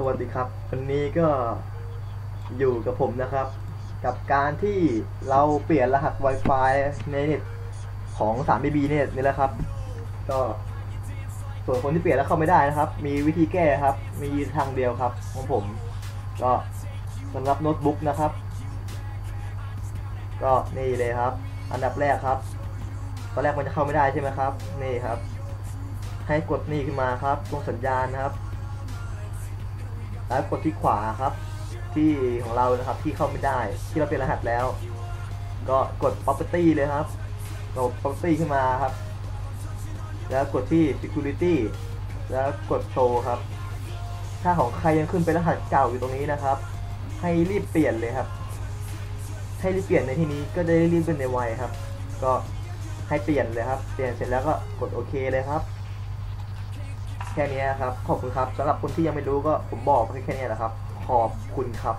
สวัสดีครับวันนี้ก็อยู่กับผมนะครับ กับการที่เราเปลี่ยนรหัส Wi-Fi ในเน็ตของ 3BB เนี่ยนี่แหละครับ ก็ส่วนคนที่เปลี่ยนแล้วเข้าไม่ได้นะครับ มีวิธีแก้ครับ มีทางเดียวครับของผม ก็สำหรับโน้ตบุ๊กนะครับ ก็นี่เลยครับ อันดับแรกครับตอนแรกมันจะเข้าไม่ได้ใช่ไหมครับ นี่ครับ ให้กดนี่ขึ้นมาครับตรงสัญญาณนะครับ แล้วกดที่ขวาครับ ที่ของเรานะครับที่เข้าไม่ได้ที่เราเป็นรหัสแล้ว ก็กด property เลยครับกด property ขึ้นมาครับ แล้วกดที่ security แล้วกด show ครับ ถ้าของใครยังขึ้นเป็นรหัสเก่าอยู่ตรงนี้นะครับ ให้รีบเปลี่ยนเลยครับ ให้รีบเปลี่ยนในที่นี้ก็ได้รีบเป็นในไวครับ ก็ให้เปลี่ยนเลยครับ เปลี่ยนเสร็จแล้วก็กดโอเคเลยครับ แค่นี้ครับ ขอบคุณครับสำหรับคนที่ยังไม่รู้ก็ผมบอกแค่นี้แหละครับ ขอบคุณครับ